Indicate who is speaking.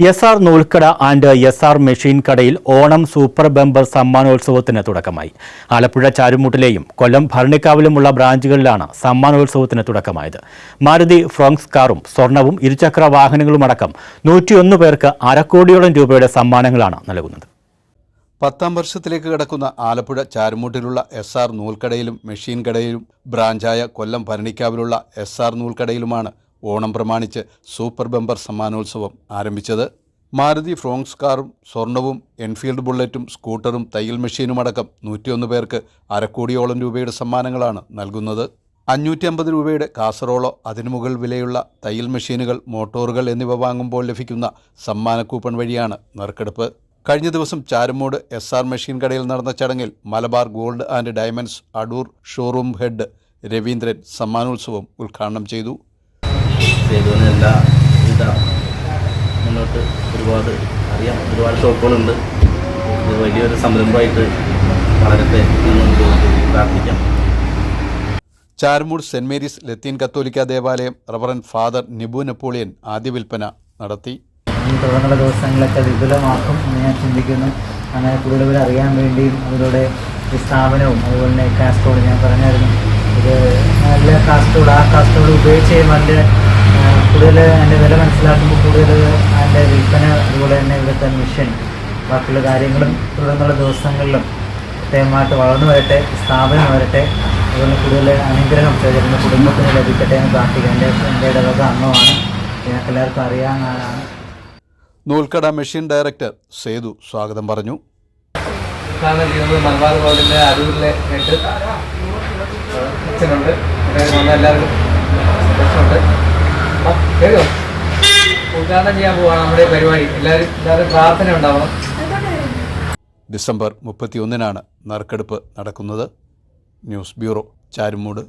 Speaker 1: S R നൂൽക്കട and S R machine കടയിൽ Onam super bumper സമ്മാനോത്സവത്തിന് തുടക്കമായി. ആലപ്പുഴ ചാരുമൂട്ടിലെയും കൊല്ലം ഭരണിക്കാവിലുമുള്ള ബ്രാഞ്ചുകളിലാണ് സമ്മാനോത്സവത്തിന് തുടക്കമായത്. മാരുതി ഫ്രോങ്സ് കാറും സ്വർണവും ഇരുചക്ര വാഹനങ്ങളുമടക്കം നൂറ്റിയൊന്ന് പേർക്ക് അരക്കോടിയോളം രൂപയുടെ സമ്മാനങ്ങളാണ് നൽകുന്നത്.
Speaker 2: പത്താം വർഷത്തിലേക്ക് കിടക്കുന്ന ആലപ്പുഴ ചാരുമൂട്ടിലുള്ള എസ് ആർ നൂൽക്കടയിലും മെഷീൻ കടയിലും ബ്രാഞ്ചായ കൊല്ലം ഭരണിക്കാവിലുള്ള എസ് ആർ നൂൽക്കടയിലുമാണ് ഓണം പ്രമാണിച്ച് സൂപ്പർ ബമ്പർ സമ്മാനോത്സവം ആരംഭിച്ചത്. മാരുതി ഫ്രോങ്സ് കാറും സ്വർണവും എൻഫീൽഡ് ബുള്ളറ്റും സ്കൂട്ടറും തയ്യൽ മെഷീനുമടക്കം നൂറ്റിയൊന്ന് പേർക്ക് അരക്കോടിയോളം രൂപയുടെ സമ്മാനങ്ങളാണ് നൽകുന്നത്. അഞ്ഞൂറ്റി അമ്പത് രൂപയുടെ കാസറോളോ അതിനു മുകൾ വിലയുള്ള തയ്യൽ മെഷീനുകൾ മോട്ടോറുകൾ എന്നിവ വാങ്ങുമ്പോൾ ലഭിക്കുന്ന സമ്മാന കൂപ്പൺ വഴിയാണ് നറുക്കെടുപ്പ്. കഴിഞ്ഞ ദിവസം ചാരുമൂട് എസ് ആർ മെഷീൻ കടയിൽ നടന്ന ചടങ്ങിൽ Malabar gold and diamonds Adoor showroom head Raveendran സമ്മാനോത്സവം ഉദ്ഘാടനം ചെയ്തു.
Speaker 3: ചെയ്തതിന് എല്ലാ വിധ മുന്നോട്ട് ഒരുപാട് അറിയാം. ഒരുപാട് ഷോപ്പുകളുണ്ട്. ഇത് വലിയൊരു സംരംഭമായിട്ട് വളരട്ടെ എന്ന് പ്രാർത്ഥിക്കാം.
Speaker 2: ചാരുമൂട് സെന്റ് മേരീസ് ലത്തീൻ കത്തോലിക്ക ദേവാലയം റവറൻ ഫാദർ നിബു നെപ്പോളിയൻ ആദ്യ വിൽപ്പന നടത്തി.
Speaker 4: ഈ തുടർന്നുള്ള ദിവസങ്ങളൊക്കെ വിപുലമാക്കും എന്ന് ഞാൻ ചിന്തിക്കുന്നു. അങ്ങനെ കൂടുതൽ അറിയാൻ വേണ്ടിയും അതിലൂടെ സ്ഥാപനവും അതുപോലെ തന്നെ കാസ്ട്രോൾ ഞാൻ പറഞ്ഞായിരുന്നു. ഇത് നല്ല കാസ്ട്രോൾ ആ കാസ്ട്രോൾ ഉപയോഗിച്ച് നല്ല കൂടുതൽ അതിന്റെ വില മനസ്സിലാക്കുമ്പോൾ കൂടുതൽ അതിന്റെ വിൽപ്പന അതുപോലെ തന്നെ ഇവിടുത്തെ മിഷൻ ബാക്കിയുള്ള കാര്യങ്ങളും തുടർന്നുള്ള ദിവസങ്ങളിലും പ്രത്യേകമായിട്ട് വളർന്നു വരട്ടെ സ്ഥാപനം വരട്ടെ. അതുപോലെ കൂടുതൽ അനുഗ്രഹം ചേരുന്ന കുടുംബത്തിന് ലഭിക്കട്ടെ എന്ന് പ്രാർത്ഥിക്കാം എന്റെ എന്റെ ഇടവക അംഗമാണ്. ഞങ്ങൾക്ക് എല്ലാവർക്കും അറിയാവുന്ന ആളാണ്
Speaker 2: നൂൽക്കട മെഷീൻ ഡയറക്ടർ സേതു സ്വാഗതം പറഞ്ഞു.
Speaker 5: മലബാർ റോഡിന്റെ അരൂരിലെ ഹെഡ്. അച്ഛനുണ്ട്. സന്തോഷമുണ്ട് ആ, നമ്മുടെ പരിപാടി. പ്രാർത്ഥന
Speaker 2: ഡിസംബർ മുപ്പത്തിയൊന്നിനാണ് നറുക്കെടുപ്പ് നടക്കുന്നത്. News bureau Charummood.